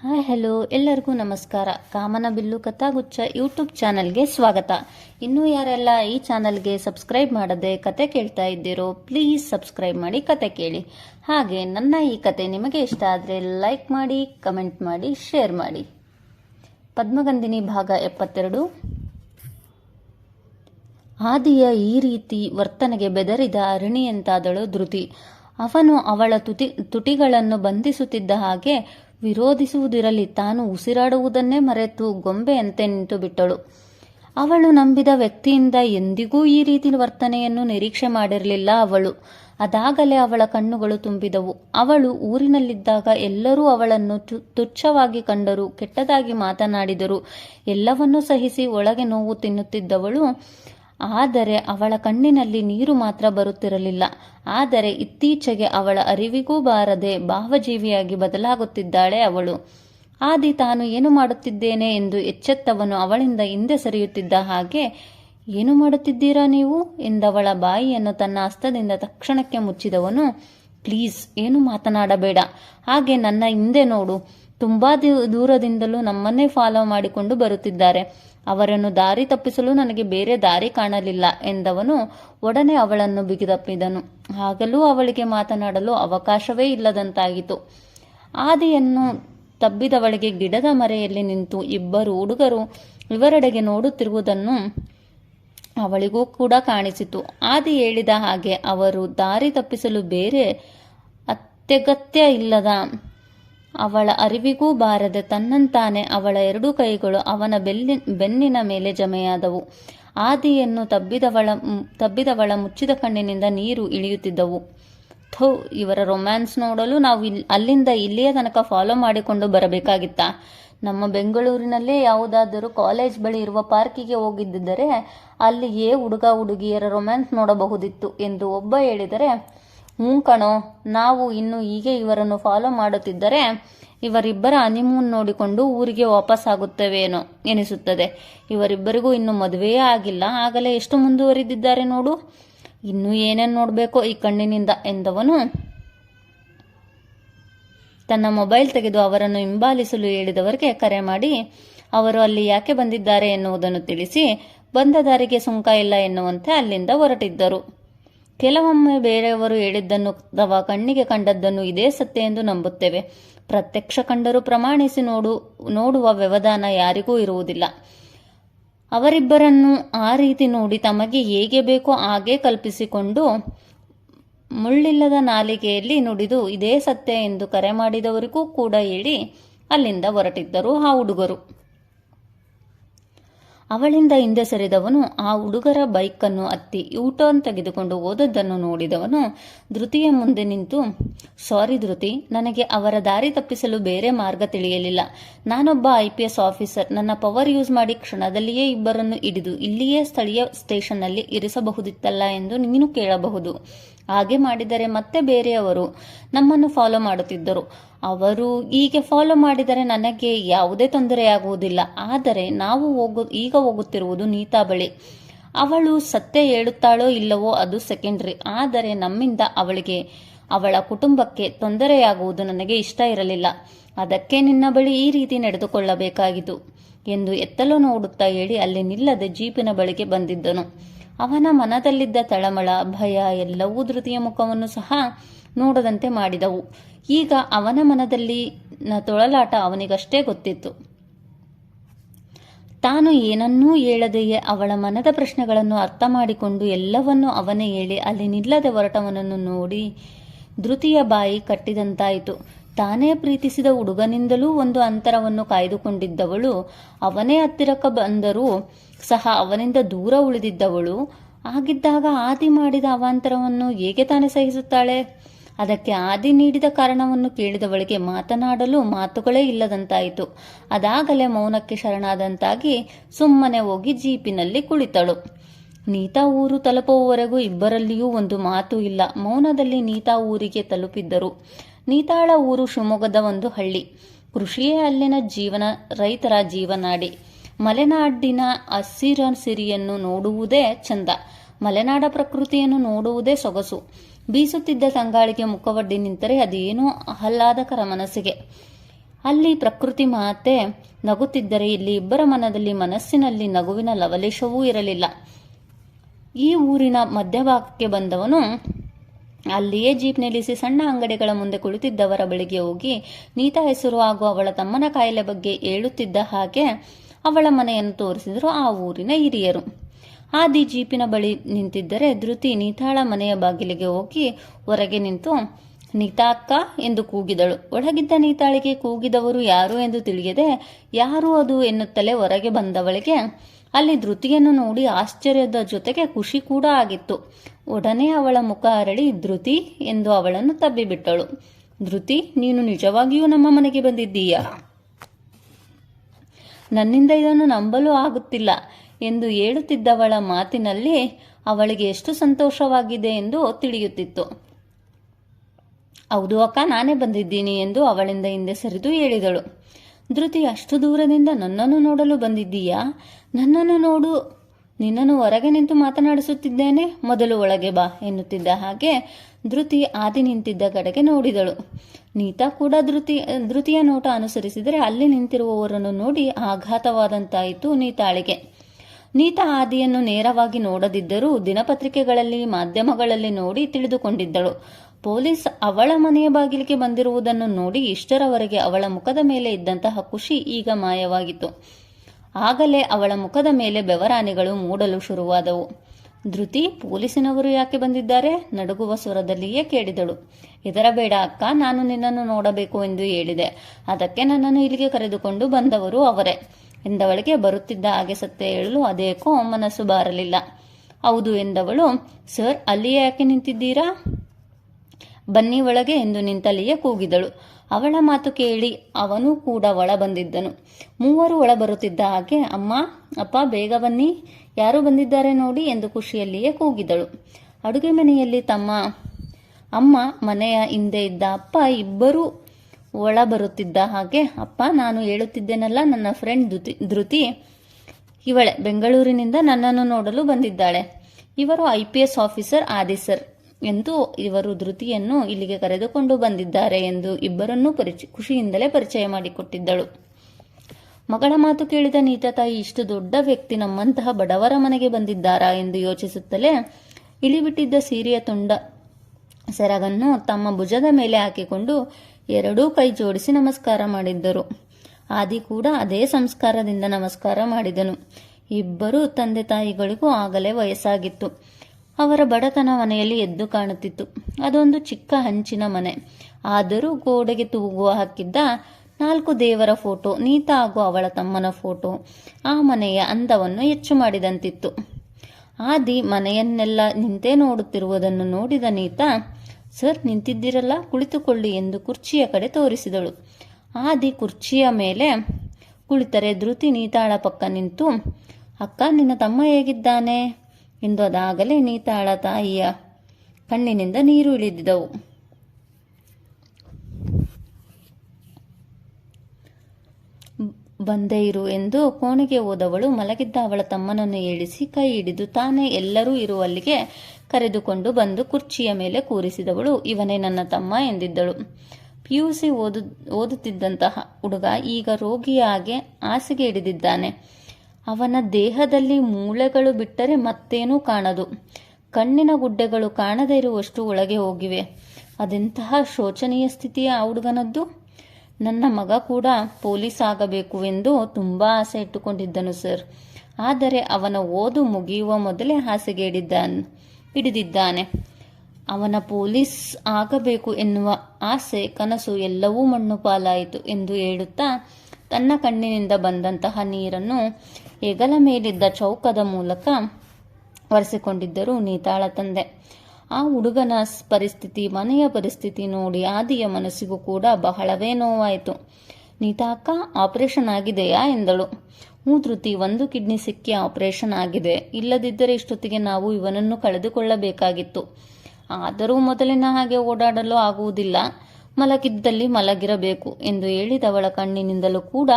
Hi hello ಎಲ್ಲರಿಗೂ ನಮಸ್ಕಾರ. ಕಾಮನ bill ಕಥಾಗುಚ್ಛ YouTube ಚಾನಲ್ಗೆ ಸ್ವಾಗತ. ಇನ್ನೂ ಯಾರೆಲ್ಲ ಈ ಚಾನಲ್ಗೆ ಸಬ್ಸ್ಕ್ರೈಬ್ ಮಾಡದೆ ಕತೆ ಕೇಳ್ತಾ ಇದ್ದೀರೋ ಪ್ಲೀಸ್ ಸಬ್ಸ್ಕ್ರೈಬ್ ಮಾಡಿ ಕತೆ ಕೇಳಿ. ಹಾಗೆ ನನ್ನ ಈ ಕತೆ ನಿಮಗೆ ಇಷ್ಟ ಆದರೆ ಲೈಕ್ ಮಾಡಿ ಕಮೆಂಟ್ ಮಾಡಿ ಶೇರ್ ಮಾಡಿ. ಪದ್ಮಗಂಧಿನಿ ಭಾಗ ಎಪ್ಪತ್ತೆರಡು. ಆದಿಯ ಈ ರೀತಿ ವರ್ತನೆಗೆ ಬೆದರಿದ ಅರಣಿಯಂತಾದಳು ಧೃತಿ. ಅವನು ಅವಳ ತುಟಿ ತುಟಿಗಳನ್ನು ಬಂಧಿಸುತ್ತಿದ್ದ ಹಾಗೆ ವಿರೋಧಿಸುವುದಿರಲಿ, ತಾನು ಉಸಿರಾಡುವುದನ್ನೇ ಮರೆತು ಗೊಂಬೆಯಂತೆ ನಿಂತು ಬಿಟ್ಟಳು. ಅವಳು ನಂಬಿದ ವ್ಯಕ್ತಿಯಿಂದ ಎಂದಿಗೂ ಈ ರೀತಿ ವರ್ತನೆಯನ್ನು ನಿರೀಕ್ಷೆ ಮಾಡಿರಲಿಲ್ಲ ಅವಳು. ಅದಾಗಲೇ ಅವಳ ಕಣ್ಣುಗಳು ತುಂಬಿದವು. ಅವಳು ಊರಿನಲ್ಲಿದ್ದಾಗ ಎಲ್ಲರೂ ಅವಳನ್ನು ತುಚ್ಛವಾಗಿ ಕಂಡರು, ಕೆಟ್ಟದಾಗಿ ಮಾತನಾಡಿದರು. ಎಲ್ಲವನ್ನೂ ಸಹಿಸಿ ಒಳಗೆ ನೋವು ತಿನ್ನುತ್ತಿದ್ದವಳು ಆದರೆ ಅವಳ ಕಣ್ಣಿನಲ್ಲಿ ನೀರು ಮಾತ್ರ ಬರುತ್ತಿರಲಿಲ್ಲ. ಆದರೆ ಇತ್ತೀಚೆಗೆ ಅವಳ ಅರಿವಿಗೂ ಬಾರದೆ ಭಾವಜೀವಿಯಾಗಿ ಬದಲಾಗುತ್ತಿದ್ದಾಳೆ ಅವಳು. ಆದಿ ತಾನು ಏನು ಮಾಡುತ್ತಿದ್ದೇನೆ ಎಂದು ಎಚ್ಚೆತ್ತವನು ಅವಳಿಂದ ಹಿಂದೆ ಸರಿಯುತ್ತಿದ್ದ ಹಾಗೆ, ಏನು ಮಾಡುತ್ತಿದ್ದೀರಾ ನೀವು? ಎಂದವಳ ಬಾಯಿಯನ್ನು ತನ್ನ ಹಸ್ತದಿಂದ ತಕ್ಷಣಕ್ಕೆ ಮುಚ್ಚಿದವನು, ಪ್ಲೀಸ್, ಏನು ಮಾತನಾಡಬೇಡ. ಹಾಗೆ ನನ್ನ ಹಿಂದೆ ನೋಡು. ತುಂಬಾ ದೂರದಿಂದಲೂ ನಮ್ಮನ್ನೇ ಫಾಲೋ ಮಾಡಿಕೊಂಡು ಬರುತ್ತಿದ್ದಾರೆ. ಅವರನ್ನು ದಾರಿ ತಪ್ಪಿಸಲು ನನಗೆ ಬೇರೆ ದಾರಿ ಕಾಣಲಿಲ್ಲ ಎಂದವನು ಒಡನೆ ಅವಳನ್ನು ಬಿಗಿದಪ್ಪಿದನು. ಆಗಲೂ ಅವಳಿಗೆ ಮಾತನಾಡಲು ಅವಕಾಶವೇ ಇಲ್ಲದಂತಾಗಿತು ಆದಿಯನ್ನು ತಬ್ಬಿದವಳಿಗೆ ಗಿಡದ ಮರೆಯಲ್ಲಿ ನಿಂತು ಇಬ್ಬರು ಹುಡುಗರು ಇವರೆಡೆಗೆ ನೋಡುತ್ತಿರುವುದನ್ನು ಅವಳಿಗೂ ಕೂಡ ಕಾಣಿಸಿತು. ಆದಿ ಹೇಳಿದ ಹಾಗೆ ಅವರು ದಾರಿ ತಪ್ಪಿಸಲು ಬೇರೆ ಅತ್ಯಗತ್ಯ ಇಲ್ಲದ ಅವಳ ಅರಿವಿಗೂ ಬಾರದೆ ತನ್ನಂತಾನೆ ಅವಳ ಎರಡೂ ಕೈಗಳು ಅವನ ಬೆಲ್ಲಿ ಬೆನ್ನಿನ ಮೇಲೆ ಜಮೆಯಾದವು. ಆದಿಯನ್ನು ತಬ್ಬಿದವಳ ತಬ್ಬಿದವಳ ಮುಚ್ಚಿದ ಕಣ್ಣಿನಿಂದ ನೀರು ಇಳಿಯುತ್ತಿದ್ದವು. ಥೋ, ಇವರ ರೊಮ್ಯಾನ್ಸ್ ನೋಡಲು ನಾವು ಅಲ್ಲಿಂದ ಇಲ್ಲಿಯ ತನಕ ಫಾಲೋ ಮಾಡಿಕೊಂಡು ಬರಬೇಕಾಗಿತ್ತ. ನಮ್ಮ ಬೆಂಗಳೂರಿನಲ್ಲೇ ಯಾವುದಾದರೂ ಕಾಲೇಜ್ ಬಳಿ ಇರುವ ಪಾರ್ಕಿಗೆ ಹೋಗಿದ್ದರೆ ಅಲ್ಲಿಯೇ ಹುಡುಗ ಹುಡುಗಿಯರ ರೊಮ್ಯಾನ್ಸ್ ನೋಡಬಹುದಿತ್ತು ಎಂದು ಒಬ್ಬ ಹೇಳಿದರೆ ಹ್ಞೂ ನಾವು ಇನ್ನು ಹೀಗೆ ಇವರನ್ನು ಫಾಲೋ ಮಾಡುತ್ತಿದ್ದರೆ ಇವರಿಬ್ಬರ ಹನಿಮೂನ್ ನೋಡಿಕೊಂಡು ಊರಿಗೆ ವಾಪಸ್ ಆಗುತ್ತೇವೇನೋ ಎನಿಸುತ್ತದೆ. ಇವರಿಬ್ಬರಿಗೂ ಇನ್ನು ಮದುವೆಯೇ ಆಗಿಲ್ಲ. ಆಗಲೇ ಎಷ್ಟು ಮುಂದುವರಿದಿದ್ದಾರೆ ನೋಡು. ಇನ್ನು ಏನೇನು ನೋಡಬೇಕೋ ಈ ಕಣ್ಣಿನಿಂದ ಎಂದವನು ತನ್ನ ಮೊಬೈಲ್ ತೆಗೆದು ಅವರನ್ನು ಹಿಂಬಾಲಿಸಲು ಹೇಳಿದವರಿಗೆ ಕರೆ ಮಾಡಿ, ಅವರು ಅಲ್ಲಿ ಯಾಕೆ ಬಂದಿದ್ದಾರೆ ಎನ್ನುವುದನ್ನು ತಿಳಿಸಿ, ಬಂದ ದಾರಿಗೆ ಸುಂಕ ಇಲ್ಲ ಎನ್ನುವಂತೆ ಅಲ್ಲಿಂದ ಹೊರಟಿದ್ದರು. ಕೆಲವೊಮ್ಮೆ ಬೇರೆಯವರು ಹೇಳಿದ್ದನ್ನು ಅಥವಾ ಕಣ್ಣಿಗೆ ಕಂಡದ್ದನ್ನು ಇದೇ ಸತ್ಯ ಎಂದು ನಂಬುತ್ತೇವೆ. ಪ್ರತ್ಯಕ್ಷ ಕಂಡರೂ ಪ್ರಮಾಣಿಸಿ ನೋಡು, ನೋಡುವ ವ್ಯವಧಾನ ಯಾರಿಗೂ ಇರುವುದಿಲ್ಲ. ಅವರಿಬ್ಬರನ್ನು ಆ ರೀತಿ ನೋಡಿ ತಮಗೆ ಹೇಗೆ ಬೇಕೋ ಹಾಗೆ ಕಲ್ಪಿಸಿಕೊಂಡು ಮುಳ್ಳಿಲ್ಲದ ನಾಲಿಗೆಯಲ್ಲಿ ನುಡಿದು ಇದೇ ಸತ್ಯ ಎಂದು ಕರೆ ಮಾಡಿದವರಿಗೂ ಕೂಡ ಹೇಳಿ ಅಲ್ಲಿಂದ ಹೊರಟಿದ್ದರು ಆ ಹುಡುಗರು. ಅವಳಿಂದ ಹಿಂದೆ ಸರಿದವನು, ಆ ಹುಡುಗರ ಬೈಕನ್ನು ಹತ್ತಿ ಯೂಟರ್ನ್ ತೆಗೆದುಕೊಂಡು ಹೋದದ್ದನ್ನು ನೋಡಿದವನು, ಧೃತಿಯ ಮುಂದೆ ನಿಂತು, ಸಾರಿ ಧೃತಿ, ನನಗೆ ಅವರ ದಾರಿ ತಪ್ಪಿಸಲು ಬೇರೆ ಮಾರ್ಗ ತಿಳಿಯಲಿಲ್ಲ. ನಾನೊಬ್ಬ ಐ ಪಿ ಎಸ್ ಆಫೀಸರ್. ನನ್ನ ಪವರ್ ಯೂಸ್ ಮಾಡಿ ಕ್ಷಣದಲ್ಲಿಯೇ ಇಬ್ಬರನ್ನು ಹಿಡಿದು ಇಲ್ಲಿಯೇ ಸ್ಥಳೀಯ ಸ್ಟೇಷನ್ನಲ್ಲಿ ಇರಿಸಬಹುದಿತ್ತಲ್ಲ ಎಂದು ನೀನು ಕೇಳಬಹುದು. ಹಾಗೆ ಮಾಡಿದರೆ ಮತ್ತೆ ಬೇರೆಯವರು ನಮ್ಮನ್ನು ಫಾಲೋ ಮಾಡುತ್ತಿದ್ದರು. ಅವರು ಹೀಗೆ ಫಾಲೋ ಮಾಡಿದರೆ ನನಗೆ ಯಾವುದೇ ತೊಂದರೆಯಾಗುವುದಿಲ್ಲ. ಆದರೆ ನಾವು ಹೋಗು, ಈಗ ಹೋಗುತ್ತಿರುವುದು ನೀತಾ ಬಳಿ. ಅವಳು ಸತ್ಯ ಹೇಳುತ್ತಾಳೋ ಇಲ್ಲವೋ ಅದು ಸೆಕೆಂಡ್ರಿ ಆದರೆ ನಮ್ಮಿಂದ ಅವಳಿಗೆ, ಅವಳ ಕುಟುಂಬಕ್ಕೆ ತೊಂದರೆಯಾಗುವುದು ನನಗೆ ಇಷ್ಟ ಇರಲಿಲ್ಲ. ಅದಕ್ಕೆ ನಿನ್ನ ಬಳಿ ಈ ರೀತಿ ನಡೆದುಕೊಳ್ಳಬೇಕಾಗಿತ್ತು. ಎಂದು ಎತ್ತಲು ನೋಡುತ್ತಾ ಹೇಳಿ ಅಲ್ಲಿ ನಿಲ್ಲದೆ ಜೀಪಿನ ಬಳಿಗೆ ಬಂದಿದ್ದನು. ಅವನ ಮನದಲ್ಲಿದ್ದ ತಳಮಳ, ಭಯ ಎಲ್ಲವೂ ಧೃತಿಯ ಮುಖವನ್ನು ಸಹ ನೋಡದಂತೆ ಮಾಡಿದವು. ಈಗ ಅವನ ಮನದಲ್ಲಿ ತೊಳಲಾಟ ಅವನಿಗಷ್ಟೇ ಗೊತ್ತಿತ್ತು. ತಾನು ಏನನ್ನೂ ಹೇಳದೆಯೇ ಅವಳ ಮನದ ಪ್ರಶ್ನೆಗಳನ್ನು ಅರ್ಥ ಮಾಡಿಕೊಂಡು ಎಲ್ಲವನ್ನೂ ಅವನೇ ಹೇಳಿ ಅಲ್ಲಿ ನಿಲ್ಲದೆ ಹೊರಟವನನ್ನು ನೋಡಿ ಧೃತಿಯ ಬಾಯಿ ಕಟ್ಟಿದಂತಾಯಿತು. ತಾನೇ ಪ್ರೀತಿಸಿದ ಹುಡುಗನಿಂದಲೂ ಒಂದು ಅಂತರವನ್ನು ಕಾಯ್ದುಕೊಂಡಿದ್ದವಳು, ಅವನೇ ಹತ್ತಿರಕ್ಕೆ ಬಂದರೂ ಸಹ ಅವನಿಂದ ದೂರ ಉಳಿದಿದ್ದವಳು. ಆಗಿದ್ದಾಗ ಆದಿ ಮಾಡಿದ ಅವಾಂತರವನ್ನು ಹೇಗೆ ತಾನೇ ಸಹಿಸುತ್ತಾಳೆ? ಅದಕ್ಕೆ ಆದಿ ನೀಡಿದ ಕಾರಣವನ್ನು ಕೇಳಿದವಳಿಗೆ ಮಾತನಾಡಲು ಮಾತುಗಳೇ ಇಲ್ಲದಂತಾಯಿತು. ಅದಾಗಲೇ ಮೌನಕ್ಕೆ ಶರಣಾದಂತಾಗಿ ಸುಮ್ಮನೆ ಹೋಗಿ ಜೀಪಿನಲ್ಲಿ ಕುಳಿತಳು. ನೀತಾ ಊರು ತಲುಪುವವರೆಗೂ ಇಬ್ಬರಲ್ಲಿಯೂ ಒಂದು ಮಾತು ಇಲ್ಲ. ಮೌನದಲ್ಲಿ ನೀತಾ ಊರಿಗೆ ತಲುಪಿದ್ದರು. ನೀತಾಳ ಊರು ಶಿವಮೊಗ್ಗದ ಒಂದು ಹಳ್ಳಿ. ಕೃಷಿಯೇ ಅಲ್ಲಿನ ಜೀವನ, ರೈತರ ಜೀವನಾಡಿ. ಮಲೆನಾಡಿನ ಹಸಿರ ಸಿರಿಯನ್ನು ನೋಡುವುದೇ ಚಂದ. ಮಲೆನಾಡ ಪ್ರಕೃತಿಯನ್ನು ನೋಡುವುದೇ ಸೊಗಸು. ಬೀಸುತ್ತಿದ್ದ ತಂಗಾಳಿಗೆ ಮುಖವಡ್ಡಿ ನಿಂತರೆ ಅದೇನೋ ಆಹ್ಲಾದಕರ ಮನಸ್ಸಿಗೆ. ಅಲ್ಲಿ ಪ್ರಕೃತಿ ಮಾತೆ ನಗುತ್ತಿದ್ದರೆ ಇಲ್ಲಿ ಇಬ್ಬರ ಮನದಲ್ಲಿ ಮನಸ್ಸಿನಲ್ಲಿ ನಗುವಿನ ಲವಲೇಶವೂ ಇರಲಿಲ್ಲ. ಈ ಊರಿನ ಮಧ್ಯಭಾಗಕ್ಕೆ ಬಂದವನು ಅಲ್ಲಿಯೇ ಜೀಪ್ ನಿಲ್ಲಿಸಿ ಸಣ್ಣ ಅಂಗಡಿಗಳ ಮುಂದೆ ಕುಳಿತಿದ್ದವರ ಬಳಿಗೆ ಹೋಗಿ, ನೀತಾ ಹೆಸರು ಹಾಗೂ ಅವಳ ತಮ್ಮನ ಕಾಯಿಲೆ ಬಗ್ಗೆ ಹೇಳುತ್ತಿದ್ದ ಹಾಗೆ ಅವಳ ಮನೆಯನ್ನು ತೋರಿಸಿದರು ಆ ಊರಿನ ಹಿರಿಯರು. ಆದಿ ಜೀಪಿನ ಬಳಿ ನಿಂತಿದ್ದರೆ ಧೃತಿ ನೀತಾಳ ಮನೆಯ ಬಾಗಿಲಿಗೆ ಹೋಗಿ ಹೊರಗೆ ನಿಂತು, ನೀತಾ ಅಕ್ಕ ಎಂದು ಕೂಗಿದಳು. ಒಳಗಿದ್ದ ನೀತಾಳಿಗೆ ಕೂಗಿದವರು ಯಾರು ಎಂದು ತಿಳಿಯದೆ, ಯಾರು ಅದು ಎನ್ನುತ್ತಲೇ ಹೊರಗೆ ಬಂದವಳಿಗೆ ಅಲ್ಲಿ ಧೃತಿಯನ್ನು ನೋಡಿ ಆಶ್ಚರ್ಯದ ಜೊತೆಗೆ ಖುಷಿ ಕೂಡ ಆಗಿತ್ತು. ಒಡನೆ ಅವಳ ಮುಖ ಅರಳಿ, ಧೃತಿ ಎಂದು ಅವಳನ್ನು ತಬ್ಬಿಬಿಟ್ಟಳು. ಧೃತಿ, ನೀನು ನಿಜವಾಗಿಯೂ ನಮ್ಮ ಮನೆಗೆ ಬಂದಿದ್ದೀಯಾ? ನನ್ನಿಂದ ಇದನ್ನು ನಂಬಲು ಆಗುತ್ತಿಲ್ಲ ಎಂದು ಹೇಳುತ್ತಿದ್ದವಳ ಮಾತಿನಲ್ಲಿ ಅವಳಿಗೆ ಎಷ್ಟು ಸಂತೋಷವಾಗಿದೆ ಎಂದು ತಿಳಿಯುತ್ತಿತ್ತು. ಹೌದು ಅಕ್ಕ, ನಾನೇ ಬಂದಿದ್ದೀನಿ ಎಂದು ಅವಳಿಂದ ಹಿಂದೆ ಸರಿದು ಹೇಳಿದಳು. ಧೃತಿ, ಅಷ್ಟು ದೂರದಿಂದ ನನ್ನನ್ನು ನೋಡಲು ಬಂದಿದ್ದೀಯಾ? ನನ್ನನ್ನು ನೋಡು ನಿನ್ನನ್ನು ಹೊರಗೆ ನಿಂತು ಮಾತನಾಡಿಸುತ್ತಿದ್ದೇನೆ. ಮೊದಲು ಒಳಗೆ ಬಾ ಎನ್ನುತ್ತಿದ್ದ ಹಾಗೆ ಧೃತಿ ಆದಿ ನಿಂತಿದ್ದ ಕಡೆಗೆ ನೋಡಿದಳು. ನೀತಾ ಕೂಡ ಧೃತಿ, ಧೃತಿಯ ನೋಟ ಅನುಸರಿಸಿದರೆ ಅಲ್ಲಿ ನಿಂತಿರುವವರನ್ನು ನೋಡಿ ಆಘಾತವಾದಂತಾಯಿತು ನೀತಾಳಿಗೆ. ನೀತಾ ಆದಿಯನ್ನು ನೇರವಾಗಿ ನೋಡದಿದ್ದರೂ ದಿನಪತ್ರಿಕೆಗಳಲ್ಲಿ, ಮಾಧ್ಯಮಗಳಲ್ಲಿ ನೋಡಿ ತಿಳಿದುಕೊಂಡಿದ್ದಳು. ಪೊಲೀಸ್ ಅವಳ ಮನೆಯ ಬಾಗಿಲಿಗೆ ಬಂದಿರುವುದನ್ನು ನೋಡಿ ಇಷ್ಟರವರೆಗೆ ಅವಳ ಮುಖದ ಮೇಲೆ ಇದ್ದಂತಹ ಖುಷಿ ಈಗ ಮಾಯವಾಗಿತ್ತು. ಆಗಲೇ ಅವಳ ಮುಖದ ಮೇಲೆ ಬೆವರಾನಿಗಳು ಮೂಡಲು ಶುರುವಾದವು. ಧೃತಿ ಪೊಲೀಸಿನವರು ಯಾಕೆ ಬಂದಿದ್ದಾರೆ? ನಡುಗುವ ಸ್ವರದಲ್ಲಿಯೇ ಕೇಳಿದಳು. ಇದರ ಬೇಡ ಅಕ್ಕ, ನಾನು ನಿನ್ನನ್ನು ನೋಡಬೇಕು ಎಂದು ಹೇಳಿದೆ. ಅದಕ್ಕೆ ನನ್ನನ್ನು ಇಲ್ಲಿಗೆ ಕರೆದುಕೊಂಡು ಬಂದವರು ಅವರೇ ಎಂದವಳಿಗೆ ಬರುತ್ತಿದ್ದ ಹಾಗೆ ಸತ್ಯ ಹೇಳಲು ಅದೇಕೋ ಮನಸ್ಸು ಬಾರಲಿಲ್ಲ. ಹೌದು ಎಂದವಳು, ಸರ್, ಅಲ್ಲಿಯೇ ಯಾಕೆ ನಿಂತಿದ್ದೀರಾ? ಬನ್ನಿ ಒಳಗೆ ಎಂದು ನಿಂತಲ್ಲಿಯೇ ಕೂಗಿದಳು. ಅವಳ ಮಾತು ಕೇಳಿ ಅವನೂ ಕೂಡ ಒಳ ಬಂದಿದ್ದನು ಮೂವರು ಒಳ ಬರುತ್ತಿದ್ದ ಹಾಗೆ, ಅಮ್ಮ, ಅಪ್ಪ, ಬೇಗ ಬನ್ನಿ. ಯಾರು ಬಂದಿದ್ದಾರೆ ನೋಡಿ ಎಂದು ಖುಷಿಯಲ್ಲಿಯೇ ಕೂಗಿದಳು. ಅಡುಗೆ ಮನೆಯಲ್ಲಿ ತಮ್ಮ ಅಮ್ಮ ಮನೆಯ ಹಿಂದೆ ಇದ್ದ ಅಪ್ಪ ಇಬ್ಬರೂ ಒಳ ಬರುತ್ತಿದ್ದ ಹಾಗೆ, ಅಪ್ಪ, ನಾನು ಹೇಳುತ್ತಿದ್ದೇನಲ್ಲ, ನನ್ನ ಫ್ರೆಂಡ್ ಧೃತಿ ಧೃತಿ ಇವಳೆ. ಬೆಂಗಳೂರಿನಿಂದ ನನ್ನನ್ನು ನೋಡಲು ಬಂದಿದ್ದಾಳೆ. ಇವರು I P S officer Aadi sir. ಎಂದು ಇವರು ಧೃತಿಯನ್ನು ಇಲ್ಲಿಗೆ ಕರೆದುಕೊಂಡು ಬಂದಿದ್ದಾರೆ ಎಂದು ಇಬ್ಬರನ್ನೂ ಪರಿಚಯ ಖುಷಿಯಿಂದಲೇ ಪರಿಚಯ ಮಾಡಿಕೊಟ್ಟಿದ್ದಳು. ಮಗಳ ಮಾತು ಕೇಳಿದ ನೀತ ತಾಯಿ, ಇಷ್ಟು ದೊಡ್ಡ ವ್ಯಕ್ತಿ ನಮ್ಮಂತಹ ಬಡವರ ಮನೆಗೆ ಬಂದಿದ್ದಾರಾ ಎಂದು ಯೋಚಿಸುತ್ತಲೇ ಇಳಿಬಿಟ್ಟಿದ್ದ ಸೀರೆಯ ತುಂಡ ಸೆರಗನ್ನು ತಮ್ಮ ಭುಜದ ಮೇಲೆ ಹಾಕಿಕೊಂಡು ಎರಡೂ ಕೈ ಜೋಡಿಸಿ ನಮಸ್ಕಾರ ಮಾಡಿದ್ದರು. ಆದಿ ಕೂಡ ಅದೇ ಸಂಸ್ಕಾರದಿಂದ ನಮಸ್ಕಾರ ಮಾಡಿದನು. ಇಬ್ಬರು ತಂದೆ ತಾಯಿಗಳಿಗೂ ಆಗಲೇ ವಯಸ್ಸಾಗಿತ್ತು. ಅವರ ಬಡತನ ಮನೆಯಲ್ಲಿ ಎದ್ದು ಕಾಣುತ್ತಿತ್ತು. ಅದೊಂದು ಚಿಕ್ಕ ಹಂಚಿನ ಮನೆ. ಆದರೂ ಗೋಡೆಗೆ ತೂಗುವ ಹಾಕಿದ್ದ ನಾಲ್ಕು ದೇವರ ಫೋಟೋ, ನೀತ ಹಾಗೂ ಅವಳ ತಮ್ಮನ ಫೋಟೋ. ಆ ಮನೆಯ ಅಂದವನ್ನು ಹೆಚ್ಚು ಮಾಡಿದಂತಿತ್ತು. ಆದಿ ಮನೆಯನ್ನೆಲ್ಲ ನಿಂತೇ ನೋಡುತ್ತಿರುವುದನ್ನು ನೋಡಿದ ನೀತ, ಸರ್, ನಿಂತಿದ್ದಿರಲ್ಲ? ಕುಳಿತುಕೊಳ್ಳಿ ಎಂದು ಕುರ್ಚಿಯ ಕಡೆ ತೋರಿಸಿದಳು. ಆದಿ ಕುರ್ಚಿಯ ಮೇಲೆ ಕುಳಿತರೆ ಧೃತಿ ನೀತಾಳ ಪಕ್ಕ ನಿಂತು, ಅಕ್ಕ, ನಿನ್ನ ತಮ್ಮ ಹೇಗಿದ್ದಾನೆ? ಎಂದು ಅದಾಗಲೇ ನೀತಾಳ ತಾಯಿಯ ಕಣ್ಣಿನಿಂದ ನೀರು ಇಳಿದಿದ್ದವು ಬಂದೇ ಇರು ಎಂದು ಕೋಣೆಗೆ ಹೋದವಳು ಮಲಗಿದ್ದ ಅವಳ ತಮ್ಮನನ್ನು ಏಳಿಸಿ ಕೈ ಹಿಡಿದು ತಾನೇ ಎಲ್ಲರೂ ಇರುವಲ್ಲಿಗೆ ಕರೆದುಕೊಂಡು ಬಂದು ಕುರ್ಚಿಯ ಮೇಲೆ ಕೂರಿಸಿದವಳು ಇವನೇ ನನ್ನ ತಮ್ಮ ಎಂದಿದ್ದಳು. ಪಿಯುಸಿ ಓದು, ಓದುತ್ತಿದ್ದಂತಹ ಹುಡುಗ ಈಗ ರೋಗಿಯಾಗೆ ಹಾಸಿಗೆ ಹಿಡಿದಿದ್ದಾನೆ. ಅವನ ದೇಹದಲ್ಲಿ ಮೂಳೆಗಳು ಬಿಟ್ಟರೆ ಮತ್ತೇನೂ ಕಾಣದು. ಕಣ್ಣಿನ ಗುಡ್ಡೆಗಳು ಕಾಣದೇ ಇರುವಷ್ಟು ಒಳಗೆ ಹೋಗಿವೆ. ಅದೆಂತಹ ಶೋಚನೀಯ ಸ್ಥಿತಿಯ ಆ ಹುಡುಗನದ್ದು? ನನ್ನ ಮಗ ಕೂಡ ಪೊಲೀಸ್ ಆಗಬೇಕು ಎಂದು ತುಂಬ ಆಸೆ ಇಟ್ಟುಕೊಂಡಿದ್ದನು ಸರ್. ಆದರೆ ಅವನ ಓದು ಮುಗಿಯುವ ಮೊದಲೇ ಹಾಸಿಗೆ ಹಿಡಿದ ಹಿಡಿದಿದ್ದಾನೆ. ಅವನ ಪೊಲೀಸ್ ಆಗಬೇಕು ಎನ್ನುವ ಆಸೆ, ಕನಸು ಎಲ್ಲವೂ ಮಣ್ಣು ಪಾಲಾಯಿತು ಎಂದು ಹೇಳುತ್ತಾ ತನ್ನ ಕಣ್ಣಿನಿಂದ ಬಂದಂತಹ ನೀರನ್ನು ಹೆಗಲ ಮೇಲಿದ್ದ ಚೌಕದ ಮೂಲಕ ಒರೆಸಿಕೊಂಡಿದ್ದರು ನೀತಾಳ ತಂದೆ. ಆ ಹುಡುಗನ ಪರಿಸ್ಥಿತಿ, ಮನೆಯ ಪರಿಸ್ಥಿತಿ ನೋಡಿ ಆದಿಯ ಮನಸ್ಸಿಗೂ ಕೂಡ ಬಹಳವೇ ನೋವಾಯಿತು. ನೀತಾಕ, ಆಪರೇಷನ್ ಆಗಿದೆಯಾ? ಎಂದಳು. ಹ್ಞೂ ಧೃತಿ, ಒಂದು ಕಿಡ್ನಿ ಸಿಕ್ಕಿ ಆಪರೇಷನ್ ಆಗಿದೆ. ಇಲ್ಲದಿದ್ದರೆ ಇಷ್ಟೊತ್ತಿಗೆ ನಾವು ಇವನನ್ನು ಕಳೆದುಕೊಳ್ಳಬೇಕಾಗಿತ್ತು. ಆದರೂ ಮೊದಲಿನ ಹಾಗೆ ಓಡಾಡಲು ಆಗುವುದಿಲ್ಲ. ಮಲಗಿದ್ದಲ್ಲಿ ಮಲಗಿರಬೇಕು ಎಂದು ಹೇಳಿದವಳ ಕಣ್ಣಿನಿಂದಲೂ ಕೂಡ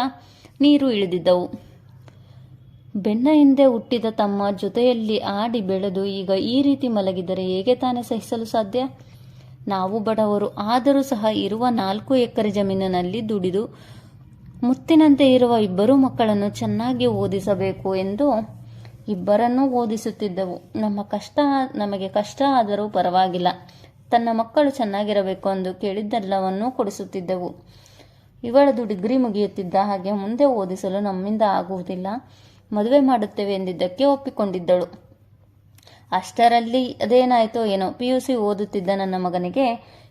ನೀರು ಇಳಿದಿದ್ದವು. ಬೆನ್ನ ಹಿಂದೆ ಹುಟ್ಟಿದ ತಮ್ಮ ಜೊತೆಯಲ್ಲಿ ಆಡಿ ಬೆಳೆದು ಈಗ ಈ ರೀತಿ ಮಲಗಿದರೆ ಹೇಗೆ ತಾನೇ ಸಹಿಸಲು ಸಾಧ್ಯ? ನಾವು ಬಡವರು, ಆದರೂ ಸಹ ಇರುವ ನಾಲ್ಕು ಎಕರೆ ಜಮೀನಿನಲ್ಲಿ ದುಡಿದು ಮುತ್ತಿನಂತೆ ಇರುವ ಇಬ್ಬರು ಮಕ್ಕಳನ್ನು ಚೆನ್ನಾಗಿ ಓದಿಸಬೇಕು ಎಂದು ಇಬ್ಬರನ್ನೂ ಓದಿಸುತ್ತಿದ್ದೆವು. ನಮ್ಮ ಕಷ್ಟ, ನಮಗೆ ಕಷ್ಟ ಆದರೂ ಪರವಾಗಿಲ್ಲ. ತನ್ನ ಮಕ್ಕಳು ಚೆನ್ನಾಗಿರಬೇಕು ಎಂದು ಕೇಳಿದ್ದೆಲ್ಲವನ್ನೂ ಕೊಡಿಸುತ್ತಿದ್ದೆವು. ಇವಳದು ಡಿಗ್ರಿ ಮುಗಿಯುತ್ತಿದ್ದ ಹಾಗೆ ಮುಂದೆ ಓದಿಸಲು ನಮ್ಮಿಂದ ಆಗುವುದಿಲ್ಲ. ಮದುವೆ ಮಾಡುತ್ತೇವೆ ಎಂದಿದ್ದಕ್ಕೆ ಒಪ್ಪಿಕೊಂಡಿದ್ದಳು. ಅಷ್ಟರಲ್ಲಿ ಅದೇನಾಯಿತೋ ಏನೋ ಪಿ ಯು ಸಿ ಓದುತ್ತಿದ್ದ ನನ್ನ ಮಗನಿಗೆ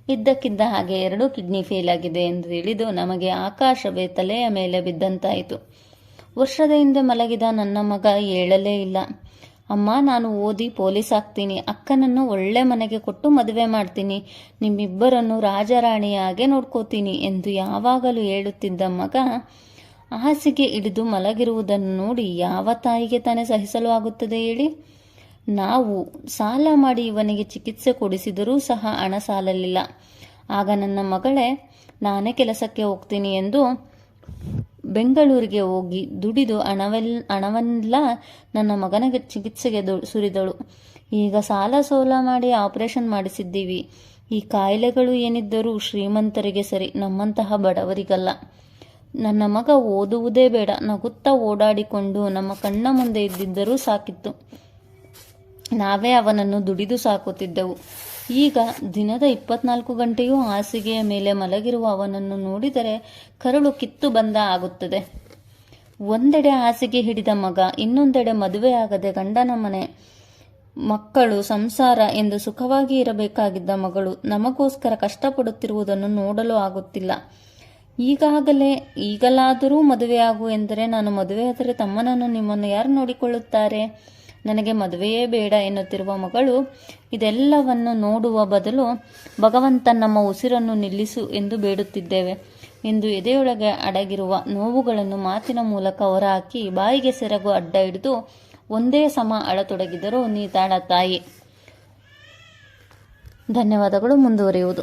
ಇದ್ದಕ್ಕಿದ್ದ ಹಾಗೆ ಎರಡೂ ಕಿಡ್ನಿ ಫೇಲ್ ಆಗಿದೆ ಎಂದು ತಿಳಿದು ನಮಗೆ ಆಕಾಶವೇ ತಲೆಯ ಮೇಲೆ ಬಿದ್ದಂತಾಯಿತು. ವರ್ಷದ ಹಿಂದೆ ಮಲಗಿದ ನನ್ನ ಮಗ ಏಳಲೇ ಇಲ್ಲ. ಅಮ್ಮ, ನಾನು ಓದಿ ಪೊಲೀಸ್ ಆಗ್ತೀನಿ. ಅಕ್ಕನನ್ನು ಒಳ್ಳೆ ಮನೆಗೆ ಕೊಟ್ಟು ಮದುವೆ ಮಾಡ್ತೀನಿ. ನಿಮ್ಮಿಬ್ಬರನ್ನು ರಾಜರಾಣಿಯಾಗೆ ನೋಡ್ಕೋತೀನಿ ಎಂದು ಯಾವಾಗಲೂ ಹೇಳುತ್ತಿದ್ದ ಮಗ ಹಾಸಿಗೆ ಹಿಡಿದು ಮಲಗಿರುವುದನ್ನು ನೋಡಿ ಯಾವ ತಾಯಿಗೆ ತಾನೇ ಸಹಿಸಲು ಆಗುತ್ತದೆ ಹೇಳಿ? ನಾವು ಸಾಲ ಮಾಡಿ ಇವನಿಗೆ ಚಿಕಿತ್ಸೆ ಕೊಡಿಸಿದರೂ ಸಹ ಹಣ ಸಾಲಲಿಲ್ಲ. ಆಗ ನನ್ನ ಮಗಳೇ, ನಾನೇ ಕೆಲಸಕ್ಕೆ ಹೋಗ್ತೀನಿ ಎಂದು ಬೆಂಗಳೂರಿಗೆ ಹೋಗಿ ದುಡಿದು ಹಣವೆಲ್, ಹಣವನ್ನೆಲ್ಲ ನನ್ನ ಮಗನಿಗೆ ಚಿಕಿತ್ಸೆಗೆ ಸುರಿದಳು. ಈಗ ಸಾಲ ಸೋಲ ಮಾಡಿ ಆಪರೇಷನ್ ಮಾಡಿಸಿದ್ದೀವಿ. ಈ ಕಾಯಿಲೆಗಳು ಏನಿದ್ದರೂ ಶ್ರೀಮಂತರಿಗೆ ಸರಿ, ನಮ್ಮಂತಹ ಬಡವರಿಗಲ್ಲ. ನನ್ನ ಮಗ ಓದುವುದೇ ಬೇಡ. ನಗುತ್ತಾ ಓಡಾಡಿಕೊಂಡು ನಮ್ಮ ಕಣ್ಣ ಮುಂದೆ ಇದ್ದಿದ್ದರೂ ಸಾಕಿತ್ತು. ನಾವೇ ಅವನನ್ನು ದುಡಿದು ಸಾಕುತ್ತಿದ್ದೆವು. ಈಗ ದಿನದ ಇಪ್ಪತ್ನಾಲ್ಕು ಗಂಟೆಯೂ ಹಾಸಿಗೆಯ ಮೇಲೆ ಮಲಗಿರುವ ಅವನನ್ನು ನೋಡಿದರೆ ಕರುಳು ಕಿತ್ತು ಬಂದ ಆಗುತ್ತದೆ. ಒಂದೆಡೆ ಹಾಸಿಗೆ ಹಿಡಿದ ಮಗ, ಇನ್ನೊಂದೆಡೆ ಮದುವೆಯಾಗದೆ ಗಂಡನ ಮನೆ. ಮಕ್ಕಳು ಸಂಸಾರ ಎಂದು ಸುಖವಾಗಿ ಇರಬೇಕಾಗಿದ್ದ ಮಗಳು ನಮಗೋಸ್ಕರ ಕಷ್ಟಪಡುತ್ತಿರುವುದನ್ನು ನೋಡಲು ಆಗುತ್ತಿಲ್ಲ. ಈಗಾಗಲೇ ಈಗಲಾದರೂ ಮದುವೆಯಾಗು ಎಂದರೆ ನಾನು ಮದುವೆಯಾದರೆ ತಮ್ಮನನ್ನು ನಿಮ್ಮನ್ನು ಯಾರು ನೋಡಿಕೊಳ್ಳುತ್ತಾರೆ? ನನಗೆ ಮದುವೆಯೇ ಬೇಡ ಎನ್ನುತ್ತಿರುವ ಮಗಳು ಇದೆಲ್ಲವನ್ನು ನೋಡುವ ಬದಲು ಭಗವಂತ ನಮ್ಮ ಉಸಿರನ್ನು ನಿಲ್ಲಿಸು ಎಂದು ಬೇಡುತ್ತಿದ್ದೇವೆ ಎಂದು ಎದೆಯೊಳಗೆ ಅಡಗಿರುವ ನೋವುಗಳನ್ನು ಮಾತಿನ ಮೂಲಕ ಹೊರಹಾಕಿ ಬಾಯಿಗೆ ಸೆರಗು ಅಡ್ಡ ಹಿಡಿದು ಒಂದೇ ಸಮ ಅಳತೊಡಗಿದರು ನೀತಾಳ ತಾಯಿ. ಧನ್ಯವಾದಗಳು, ಮುಂದುವರಿಯುವುದು.